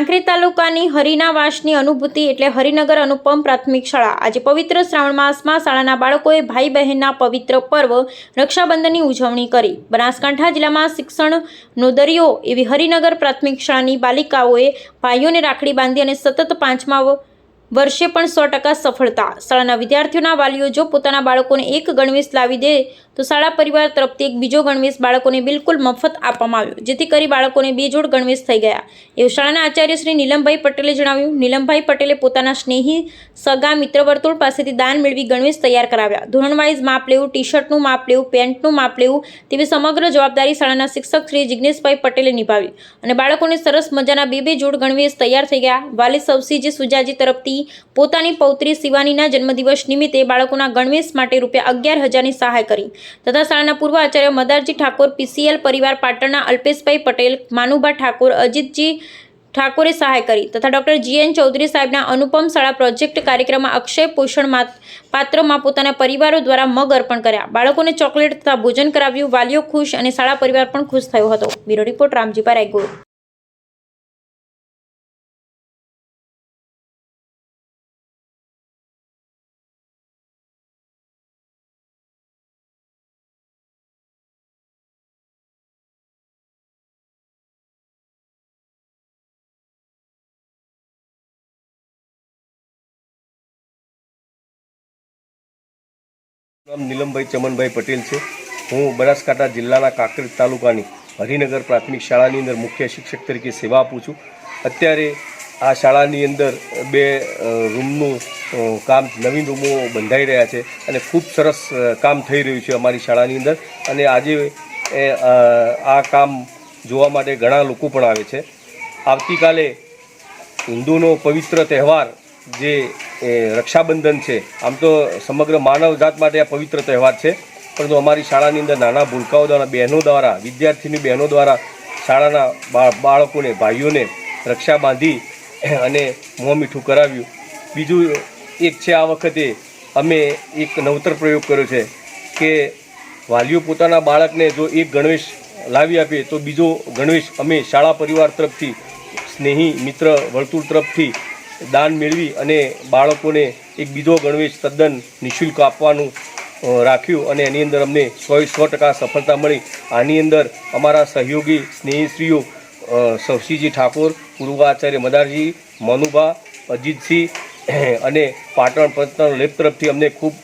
કાંકરેજ તાલુકાની હરિનાવાસની અનુભૂતિ એટલે હરિનગર અનુપમ પ્રાથમિક શાળા. આજે પવિત્ર શ્રાવણ માસમાં શાળાના બાળકોએ ભાઈ બહેનના પવિત્ર પર્વ રક્ષાબંધનની ઉજવણી કરી. બનાસકાંઠા જિલ્લામાં શિક્ષણનો દરિયો એવી હરિનગર પ્રાથમિક શાળાની બાલિકાઓએ ભાઈઓને રાખડી બાંધી અને સતત પાંચમા વર્ષે પણ સો ટકા સફળતા. શાળાના વિદ્યાર્થીઓના વાલીઓ જો પોતાના બાળકોને એક ગણવેશ લાવી દે તો શાળા પરિવાર તરફથી એક બીજો ગણવેશ બાળકોને બિલકુલ મફત આપવામાં આવ્યો, જેથી કરી બાળકોને બે જોડ ગણવેશ થઈ ગયા. એવું શાળાના આચાર્ય શ્રી નીલમભાઈ પટેલે જણાવ્યું. નીલમભાઈ પટેલે પોતાના સ્નેહી, સગા મિત્ર વર્તુળ પાસેથી દાન મેળવી ગણવેશ તૈયાર કરાવ્યા. ધોરણ વાઇઝ માપ લેવું ટી શર્ટનું માપ લેવું, પેન્ટનું માપ લેવું તેવી સમગ્ર જવાબદારી શાળાના શિક્ષક શ્રી જિજ્ઞેશભાઈ પટેલે નિભાવી. અને બાળકોને સરસ મજાના બે બે જોડ ગણવેશ તૈયાર થઈ ગયા. વાલી સવસીજી સુજાજી તરફથી પોતાની પૌત્રી શિવાનીના જન્મદિવસ નિમિત્તે બાળકોના ગણવેશ માટે રૂપિયા અગિયાર હજારની સહાય કરી. તથા શાળાના પૂર્વ આચાર્ય મદારજી ઠાકોર, પીસીએલ પરિવાર પાટણના અલ્પેશભાઈ પટેલ, માનુભા ઠાકોર, અજીતજી ઠાકોરે સહાય કરી તથા ડોક્ટર જીએન ચૌધરી સાહેબના અનુપમ શાળા પ્રોજેક્ટ કાર્યક્રમમાં અક્ષય પોષણ પાત્રમાં પોતાના પરિવારો દ્વારા મગ અર્પણ કર્યા. બાળકોને ચોકલેટ તથા ભોજન કરાવ્યું, વાલીઓ ખુશ અને શાળા પરિવાર પણ ખુશ થયો હતો. બ્યુરો રિપોર્ટ રામજીપા રાયગોર. નામ નીલમભાઈ ચમનભાઈ પટેલ છે. હું બનાસકાંઠા જિલ્લાના કાંકરેજ તાલુકાની હરિનગર પ્રાથમિક શાળાની અંદર મુખ્ય શિક્ષક તરીકે સેવા આપું છું. અત્યારે આ શાળાની અંદર બે રૂમનું કામ, નવીન રૂમો બંધાઈ રહ્યા છે અને ખૂબ સરસ કામ થઈ રહ્યું છે અમારી શાળાની અંદર. અને આજે આ કામ જોવા માટે ઘણા લોકો પણ આવે છે. આવતીકાલે હિન્દુનો પવિત્ર તહેવાર જે રક્ષાબંધન છે, આમ તો સમગ્ર માનવ જાત માટે આ પવિત્ર તહેવાર છે. પરંતુ અમારી શાળાની અંદર નાના ભૂલકાઓ દ્વારા, બહેનો દ્વારા, વિદ્યાર્થીની બહેનો દ્વારા શાળાના બાળકોને, ભાઈઓને રક્ષા બાંધી અને મોં મીઠું કરાવ્યું. બીજું એક છે, આ વખતે અમે એક નવતર પ્રયોગ કર્યો છે કે વાલીઓ પોતાના બાળકને જો એક ગણવેશ લાવી આપે, તો બીજો ગણવેશ અમે શાળા પરિવાર તરફથી, સ્નેહી મિત્ર વર્તુળ તરફથી દાન મેળવી અને બાળકોને એક બીજો ગણવેશ તદ્દન નિઃશુલ્ક આપવાનું રાખ્યું અને એની અંદર અમને સો સો ટકા સફળતા મળી. આની અંદર અમારા સહયોગી સ્નેહીશ્રીઓ સવસીજી ઠાકોર પૂર્વ આચાર્ય મદારજી, મનુભા, અજીતસિંહ, અને પાટણ પંચના લેબ તરફથી અમને ખૂબ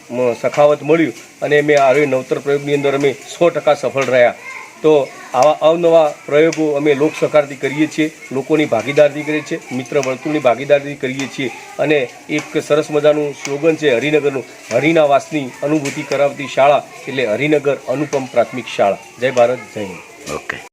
સખાવત મળ્યું અને અમે આવી નવતર પ્રયોગની અંદર અમે સો ટકા સફળ રહ્યા. તો આવા અવનવા પ્રયોગો અમે લોક સહકારથી કરીએ છીએ, લોકોની ભાગીદારીથી કરીએ છીએ મિત્ર વર્તુળની ભાગીદારીથી કરીએ છીએ અને એક સરસ મજાનું સ્લોગન છે હરિનગરનું હરિના વાસની અનુભૂતિ કરાવતી શાળા એટલે હરિનગર અનુપમ પ્રાથમિક શાળા. જય ભારત, જય હિન્દ. ઓકે